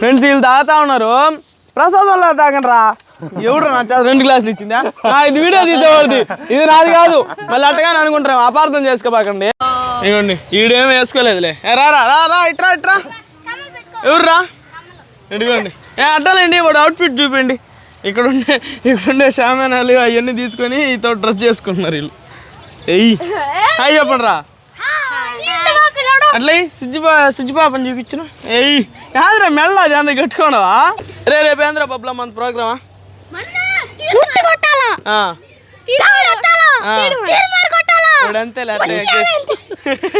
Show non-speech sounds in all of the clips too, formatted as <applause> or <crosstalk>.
Friends వీళ్ళు తాగుతా ఉన్నారు. ప్రసాదంలో తాగండి రా ఎవడు నా రెండు గ్లాసులు ఇచ్చిందా? ఇది వీడియో తీసేవాడిది ఇది నాది కాదు. మళ్ళీ అట్టగానే అనుకుంటాం అపార్థం చేసుకోబాకండి. ఇవ్వండి ఈడేం వేసుకోలేదులే. రా రా రా రా ఇట్రా ఇట్రా. ఎవరు రా ఇదిగోండి. ఏ అడ్డాలండి వాడు అవుట్ఫిట్ చూపిండి. ఇక్కడ ఉండే ఇక్కడ ఉండే షామానాలు అవన్నీ తీసుకొని ఈతో డ్రెస్ చేసుకుంటున్నారు వీళ్ళు. ఎయ్యి హాయ్ చెప్పండి రా అట్లా సుజ్జిపా సుజ్జిపాపని చూపించిన. ఏయ్. కాదురా మెల్ల అది అంత కట్టుకోనవా రే రేపు ఏంద్రా పబ్ల మంత్ ప్రోగ్రామా అంతే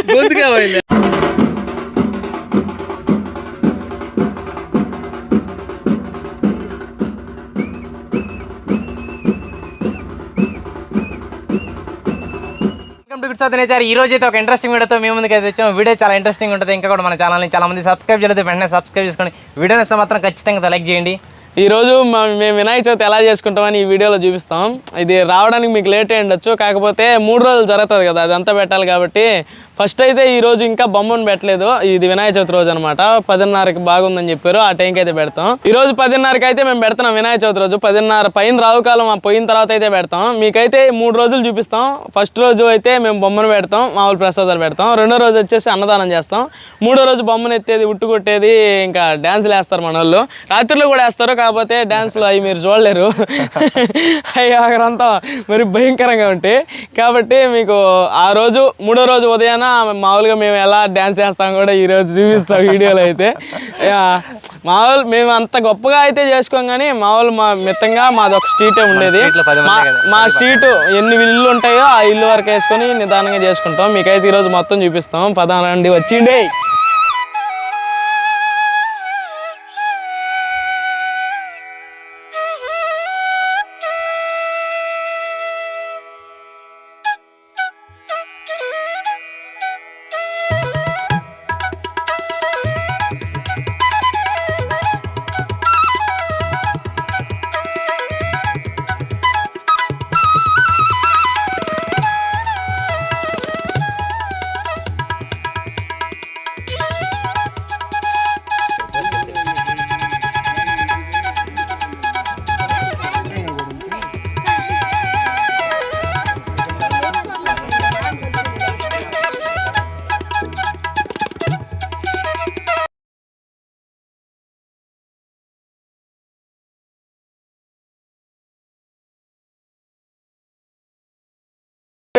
గొంతుగా పోయింది welcome to good South nature ఈ రోజు అయితే ఒక ఇంట్రెస్టింగ్ వీడియోతో మేము ముందుకు అయితే వీడియో చాలా ఇంట్రెస్టింగ్ ఉంటుంది. ఇంకా కూడా మన ఛానల్ని చాలా మంది సబ్స్క్రైబ్ చేయలేదు. వెంటనే సబ్స్క్రైబ్ చేసుకోండి వీడియోని సమాత్రం మాత్రం ఖచ్చితంగా లైక్ చేయండి. ఈరోజు మా- మేము వినాయక చవితి ఎలా చేసుకుంటామని ఈ వీడియోలో చూపిస్తాం. ఇది రావడానికి మీకు లేట్ అయ్యుండొచ్చు కాకపోతే మూడు రోజులు జరుగుతుంది కదా అదంతా పెట్టాలి కాబట్టి. ఫస్ట్ అయితే ఈరోజు ఇంకా బొమ్మను పెట్టలేదు ఇది వినాయక చవితి రోజు అనమాట పదిన్నరకి బాగుందని చెప్పారు ఆ టైంకి అయితే పెడతాం. ఈ రోజు పదిన్నరకి అయితే మేము పెడుతున్నాం వినాయక చవితి రోజు. పదిన్నర పైన రావుకాలం పోయిన తర్వాత అయితే పెడతాం. మీకైతే మూడు రోజులు చూపిస్తాం. ఫస్ట్ రోజు అయితే మేము బొమ్మను పెడతాం మామూలు ప్రసాదాలు పెడతాం. రెండో రోజు వచ్చేసి అన్నదానం చేస్తాం. మూడో రోజు బొమ్మను ఎత్తేది ఉట్టుకొట్టేది ఇంకా డ్యాన్సులు వేస్తారు మన వాళ్ళు. రాత్రిలో కూడా వేస్తారు కాకపోతే డ్యాన్సులు అవి మీరు చూడలేరు. అవి అక్కడంతా మరి భయంకరంగా ఉంటాయి కాబట్టి మీకు ఆ రోజు మూడో రోజు ఉదయాన మామూలుగా మేము ఎలా డ్యాన్స్ చేస్తాం కూడా ఈ రోజు చూపిస్తాం వీడియోలో అయితే. మామూలు మేము అంత గొప్పగా అయితే చేసుకోం కానీ మామూలు మా మిత్తంగా మాది ఒక స్ట్రీటే ఉండేది. మా స్ట్రీట్ ఎన్ని ఇల్లు ఉంటాయో ఆ ఇల్లు వరకు వేసుకొని నిదానంగా చేసుకుంటాం. మీకైతే ఈరోజు మొత్తం చూపిస్తాం. పదానండి వచ్చిండే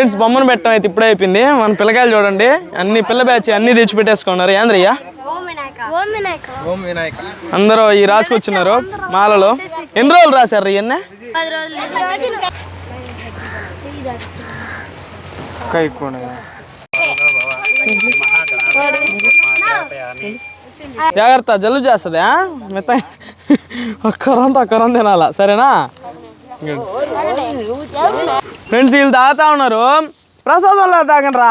ఫ్రెండ్స్ బొమ్మను పెట్టడం అయితే ఇప్పుడే అయిపోయింది. మన పిల్లకాయలు చూడండి. అన్ని పిల్ల బ్యాచ్ అన్ని తెచ్చి పెట్టేసుకున్నారు. ఏంద్రయ్య అందరూ ఈ రాసుకొచ్చినారు మాలలో. ఎన్ని రోజులు రాశారు ఇవన్నీ జాగ్రత్త జల్లు చేస్తుందా మెత్త. ఒక్కరంతా ఒక్కరం తినాలా. సరేనా? ఫ్రెండ్స్ వీళ్ళు తాగుతా ఉన్నారు. ప్రసాదంలో తాగండి రా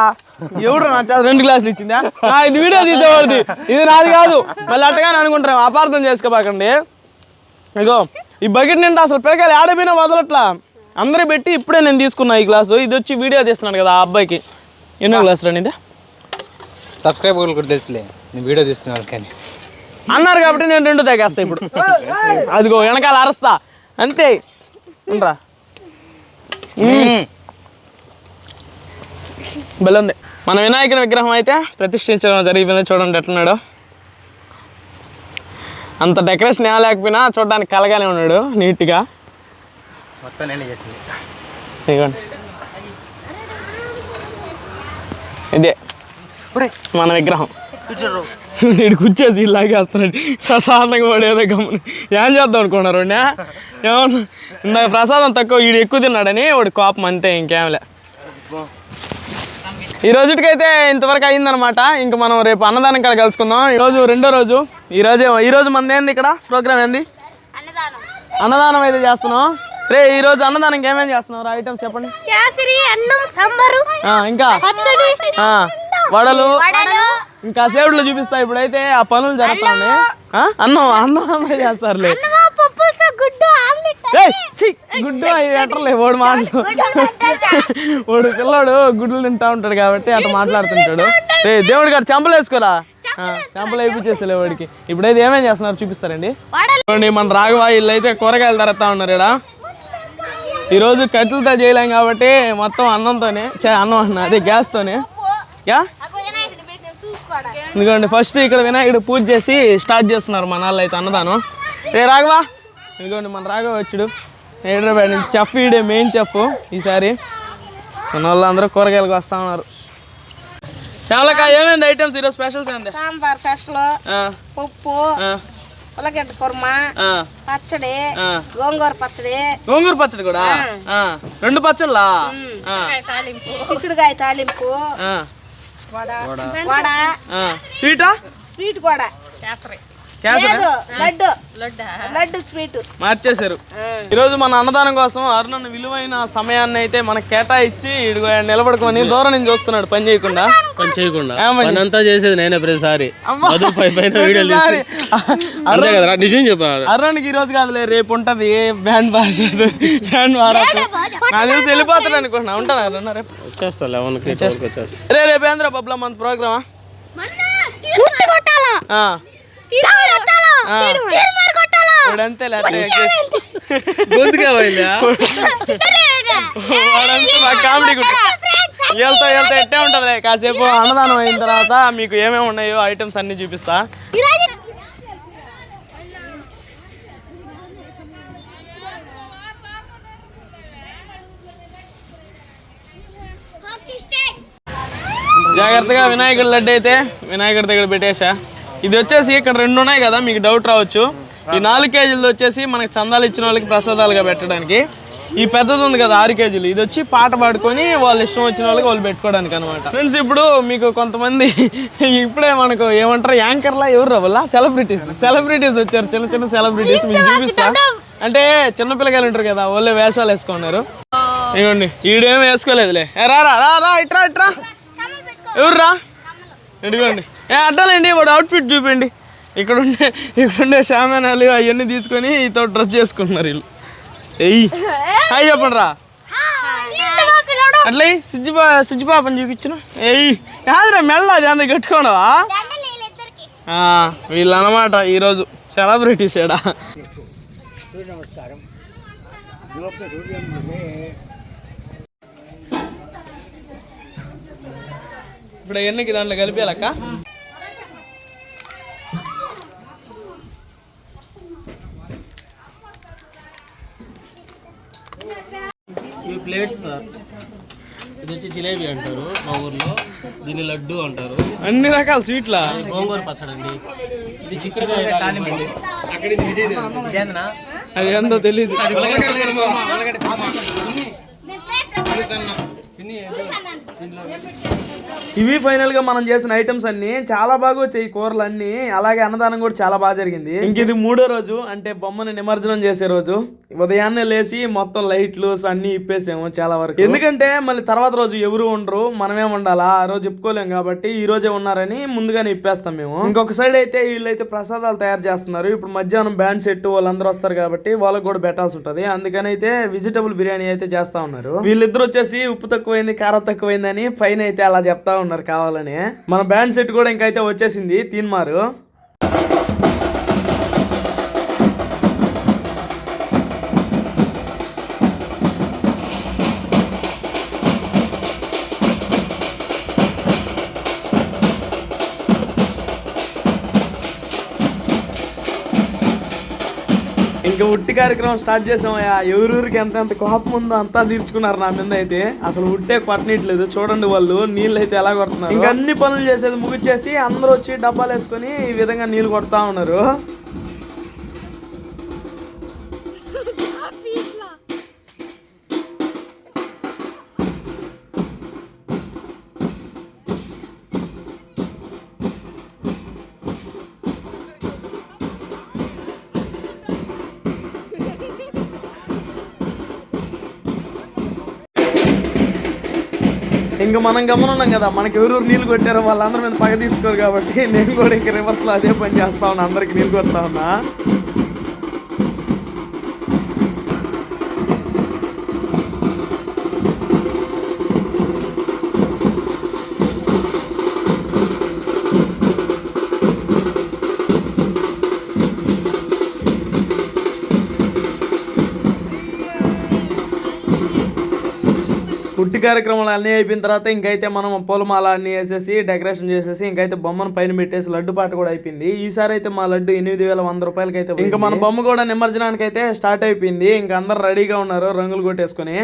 ఎవడు నా రెండు గ్లాసులు ఇచ్చిందా? ఆ, ఇది వీడియో తీసేవాడిది ఇది నాది కాదు. మళ్ళీ అట్టగానే అనుకుంటాం అపార్థం చేసుకోబాకండి. ఇగో ఈ బకెట్ నిండా అసలు పిల్లకాయలు ఆడపోయినా వదలట్లా. అందరూ పెట్టి ఇప్పుడే నేను తీసుకున్నా ఈ గ్లాసు. ఇది వచ్చి వీడియో తీస్తున్నాడు కదా ఆ అబ్బాయికి. ఎన్నో గ్లాసు రండి ఇది సబ్స్క్రైబర్లు కూడా తెలుసులే. నేను వీడియో తీస్తున్న వాళ్ళకని అన్నారు కాబట్టి నేను రెండు తగ్గేస్తా ఇప్పుడు. అదిగో వెనకాల అరస్తా. అంతే. ఉండరా. బెల్లంది. మన వినాయకుని విగ్రహం అయితే ప్రతిష్ఠించడం జరిగింది చూడండి ఎట్లున్నాడు. అంత డెకరేషన్ ఏం లేకపోయినా చూడడానికి కలగానే ఉన్నాడు నీట్గా. మొత్తం నేను చేసింది. ఇదిగోండి. ఇదే మన విగ్రహం. నేను కూర్చేసి ఇలాగే వస్తున్నాడు. ప్రసాదంగా పడేదో గమని ఏం చేద్దాం అనుకున్నారు ఏమన్నా ఇందాక ప్రసాదం తక్కువ వీడు ఎక్కువ తిన్నాడని వాడి కోపం అంతే ఇంకేంలే ఈ రోజుకైతే ఇంతవరకు అయిందనమాట ఇంక మనం రేపు అన్నదానం కాడ కలుసుకుందాం. ఈ రోజు రెండో రోజు. ఈ రోజు ఈ రోజు మంది ఏంది ఇక్కడ? ప్రోగ్రామ్ ఏంది? అన్నదానం. అయితే చేస్తున్నాం. రే ఈ రోజు అన్నదానం ఏమేం చేస్తున్నావు? ఐటమ్స్ చెప్పండి. కేసరి అన్నం సాంబారు ఆ, ఇంకా? పచ్చడి ఆ, వడలు. వడలు ఇంకా సేపులో చూపిస్తా ఇప్పుడైతే ఆ పనులు జరుగుతాయి అన్నం అన్నం అన్నం చేస్తారులే గుడ్డు అవి ఎట్టర్లే వాడు మాటలు వాడు పిల్లాడు గుడ్లు తింటా ఉంటాడు కాబట్టి అట్లా మాట్లాడుతుంటాడు. ఏ దేవుడి గారు చంపలేసుకోరా శాంపుల్ అయిపోయి వాడికి. ఇప్పుడైతే ఏమేం చేస్తున్నారు చూపిస్తారండి? మన రాఘవ వీళ్ళు అయితే కూరగాయలు తరతా ఉన్నారు ఇక్కడ ఈరోజు కట్టెలతో చేయలేం కాబట్టి మొత్తం అన్నంతోనే చే అన్నం అన్న అదే గ్యాస్తోనే. యా? ఎందుకంటే ఫస్ట్ ఇక్కడ వినాయకుడు పూజ చేసి స్టార్ట్ చేస్తున్నారు మన వాళ్ళు అయితే అన్నదానం. రే రాఘవా? ఇదిగోండి మన రాఘవ వచ్చుడు. హైదరాబాద్ నుంచి చెఫ్ ఈడే మెయిన్ చెఫ్ ఈసారి. మన వాళ్ళందరూ కూరగాయలకు వస్తా ఉన్నారు. చాలా ఏమైంది ఐటమ్స్ ఈరోజు స్పెషల్స్ ఏంది? సాంబార్ స్పెషల్. ఆ, పప్పు ఆ, ఉల్లగడ్డ కుర్మ. ఆ, పచ్చడి. ఆ. గోంగూర పచ్చడి. గోంగూర పచ్చడి కూడా? ఆ, రెండు పచ్చళ్ళా? చిక్కుడుకాయ తాలింపు. స్వీటా? స్వీట్ కూడా క్యాసరా లేదు లడ్డు. లడ్డు? స్వీట్. మార్చేశారు. ఈరోజు మన అన్నదానం కోసం అరుణ్ విలువైన సమయాన్ని అయితే మనకు కేటాయించి నిలబడుకొని దూరం నుంచి చూస్తున్నాడు పని చేయకుండా. పని చేయకుండా. అంతా చేసేది నేనే ప్రతిసారి. నిజం చెప్పారు అరుణ్కి ఈ రోజు కాదులే రేపు ఉంటది. బ్యాండ్ బాజేది బ్యాండ్ మారదు నాకు తెలిసి వెళ్ళిపోతాడు అనుకుంటున్నా. ఉంటాను అరుణ్? రేపు వచ్చేస్తా లెవెన్కి వచ్చేస్తా. రే రేపు ఏంద్ర బబ్లా మన ప్రోగ్రామా? గొంతుగా పోయిందా వాడంతా బాగా కామెడీ గుంటుంది వెళ్తా వెళ్తా ఎట్టే ఉంటుంది కాసేపు అన్నదానం అయిన తర్వాత మీకు ఏమేమి ఉన్నాయో ఐటమ్స్ అన్ని చూపిస్తా. జాగ్రత్తగా వినాయకుడి లడ్డు అయితే వినాయకుడి దగ్గర పెట్టేశా. ఇది వచ్చేసి ఇక్కడ రెండు ఉన్నాయి కదా మీకు డౌట్ రావచ్చు. ఈ నాలుగు కేజీలు వచ్చేసి మనకి చందాలు ఇచ్చిన వాళ్ళకి ప్రసాదాలుగా పెట్టడానికి. ఈ పెద్దది ఉంది కదా ఆరు కేజీలు. ఇది వచ్చి పాట పాడుకొని వాళ్ళు ఇష్టం వచ్చిన వాళ్ళకి వాళ్ళు పెట్టుకోవడానికి అనమాట ఫ్రెండ్స్ ఇప్పుడు మీకు కొంతమంది <laughs> ఇప్పుడే మనకు ఏమంటారు యాంకర్లా ఎవరు రావాలా? సెలబ్రిటీస్ సెలబ్రిటీస్ వచ్చారు చిన్న చిన్న సెలబ్రిటీస్ మీకు చూపిస్తా. అంటే చిన్న పిల్లకాయలు ఉంటారు కదా వాళ్ళే వేషాలు వేసుకున్నారు. ఇవ్వండి ఈడేం వేసుకోలేదులే. రా రా రా ఇట్రా ఇట్రా ఎవర్రా? ఇదిగోండి. ఏ అడ్డాలండి వాడు అవుట్ఫిట్ చూపిండి. ఇక్కడ ఉండే ఇక్కడ ఉండే షామానాలు అవన్నీ తీసుకొని ఈతో డ్రెస్ చేసుకుంటున్నారు వీళ్ళు. ఎయ్యి హాయ్ చెప్పండి రా అట్లా సుజ్జి పా సుజ్జి పాపని చూపించిన. ఎయ్యి కాదురా మెల్ల అది అంత కట్టుకోనవా ఆ, వీళ్ళు అనమాట ఈరోజు సెలబ్రిటీస్ ఏడా. ఇప్పుడు ఎన్నికి దాంట్లో కలిపేయాలక్క ఈ ప్లేట్స్ సార్ ఇది వచ్చి జిలేబీ అంటారు మా ఊర్లో దీన్ని లడ్డు అంటారు అన్ని రకాల స్వీట్లా గోంగూర పచ్చడి అండి ఇది చిక్కుడుకాయ అది ఏందో తెలియదు ఇవి ఫైనల్గా మనం చేసిన ఐటమ్స్ అన్ని చాలా బాగా వచ్చాయి ఈ కూరలు అన్ని అలాగే అన్నదానం కూడా చాలా బాగా జరిగింది. ఇంక ఇది మూడో రోజు అంటే బొమ్మని నిమజ్జనం చేసే రోజు. ఉదయాన్నే లేచి మొత్తం లైట్లు అన్ని ఇప్పేసాము చాలా వరకు. ఎందుకంటే మళ్ళీ తర్వాత రోజు ఎవరు ఉండరు మనమే ఉండాలా. ఆ రోజు చెప్పుకోలేం కాబట్టి ఈ రోజే ఉన్నారని ముందుగానే ఇప్పేస్తాం మేము. ఇంకొక సైడ్ అయితే వీళ్ళైతే ప్రసాదాలు తయారు చేస్తున్నారు. ఇప్పుడు మధ్యాహ్నం బ్యాండ్ సెట్ వాళ్ళందరూ వస్తారు కాబట్టి వాళ్ళకి కూడా పెట్టాల్సి ఉంటుంది. అందుకని అయితే వెజిటబుల్ బిర్యానీ అయితే చేస్తా ఉన్నారు. వీళ్ళిద్దరు వచ్చేసి ఉప్పు తక్కువైంది కారం తక్కువైంది అని ఫైన్ అయితే అలా చెప్తా ఉన్నారు కావాలని. మన బ్యాండ్ సెట్ కూడా ఇంకైతే వచ్చేసింది తీన్మారు. ఇంకా ఉట్టి కార్యక్రమం స్టార్ట్ చేసామయ్యా. ఎవరూరికి ఎంత ఎంత కోపం ఉందో అంతా తీర్చుకున్నారు నా మీద అయితే. అసలు ఉట్టే కొట్టనీయట్లేదు చూడండి వాళ్ళు నీళ్ళు అయితే ఎలా కొడుతున్నారు. ఇంకా అన్ని పనులు చేసేది ముగిచేసి అందరూ వచ్చి డబ్బాలు వేసుకొని ఈ విధంగా నీళ్ళు కొడతా ఉన్నారు. ఇంకా మనం గమనున్నాం కదా మనకి ఎవరు నీళ్ళు కొట్టారో వాళ్ళందరి మీద పగ తీసుకోరు కాబట్టి నేను కూడా ఇంకా రివర్స్లో అదే పని చేస్తా ఉన్నా అందరికి నీళ్ళు కొడతా ఉన్నా. ఉట్టి కార్యక్రమాలు అన్నీ అయిపోయిన తర్వాత ఇంకైతే మనం పూలమాల అన్నీ వేసేసి డెకరేషన్ చేసేసి ఇంకైతే బొమ్మను పైన పెట్టేసి లడ్డు పాట కూడా అయిపోయింది. ఈసారి అయితే మా లడ్డు ఎనిమిది వేల వంద రూపాయలకి అయితే ఇంకా మన బొమ్మ కూడా నిమజ్జనానికి అయితే స్టార్ట్ అయిపోయింది. ఇంకా అందరు రెడీగా ఉన్నారు రంగులు కొట్టేసుకొని.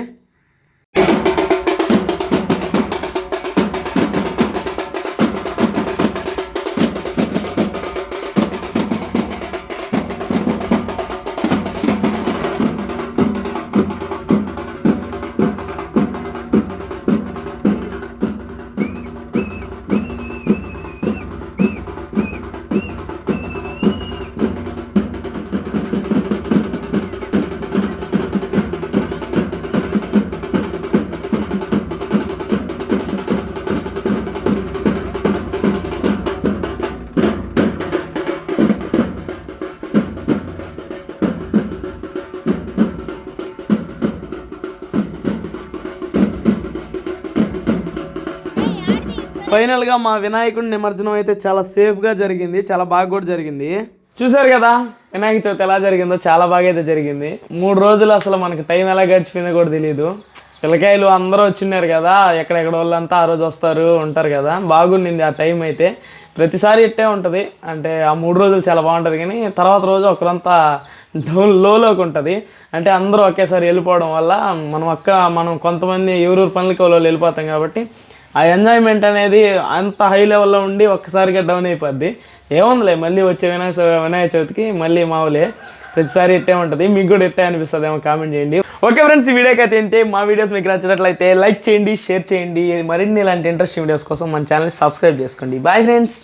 ఫైనల్గా మా వినాయకుడి నిమజ్జనం అయితే చాలా సేఫ్గా జరిగింది చాలా బాగా కూడా జరిగింది. చూసారు కదా వినాయక చవితి ఎలా జరిగిందో చాలా బాగా అయితే జరిగింది. మూడు రోజులు అసలు మనకి టైం ఎలా గడిచిపోయిందో కూడా తెలియదు పిల్లకాయలు అందరూ వచ్చిన్నారు కదా ఎక్కడెక్కడ వాళ్ళంతా ఆ రోజు వస్తారు ఉంటారు కదా బాగుండింది ఆ టైం అయితే. ప్రతిసారి ఇట్టే ఉంటుంది అంటే ఆ మూడు రోజులు చాలా బాగుంటుంది కానీ తర్వాత రోజు ఒకరంతా డౌన్ లోలోకి ఉంటుంది. అంటే అందరూ ఒకేసారి వెళ్ళిపోవడం వల్ల మనం అక్క మనం కొంతమంది ఎవరెవరు పనులకి వాళ్ళు వెళ్ళిపోతాం కాబట్టి ఆ ఎంజాయ్మెంట్ అనేది అంత హై లెవెల్లో ఉండి ఒక్కసారిగా డౌన్ అయిపోద్ది. ఏముందిలే మళ్ళీ వచ్చే వినాయక చవి- వినాయక చవితికి మళ్ళీ మామూలే ప్రతిసారి ఇట్టే ఉంటుంది. మీకు కూడా ఇట్టే అనిపిస్తుంది ఏమో కామెంట్ చేయండి. ఓకే ఫ్రెండ్స్ ఈ వీడియోకి అయితే ఏంటి మా వీడియోస్ మీకు నచ్చినట్లయితే లైక్ చేయండి షేర్ చేయండి. మరిన్ని ఇలాంటి ఇంట్రెస్టింగ్ వీడియోస్ కోసం మన ఛానల్ సబ్స్క్రైబ్ చేసుకోండి. Bye friends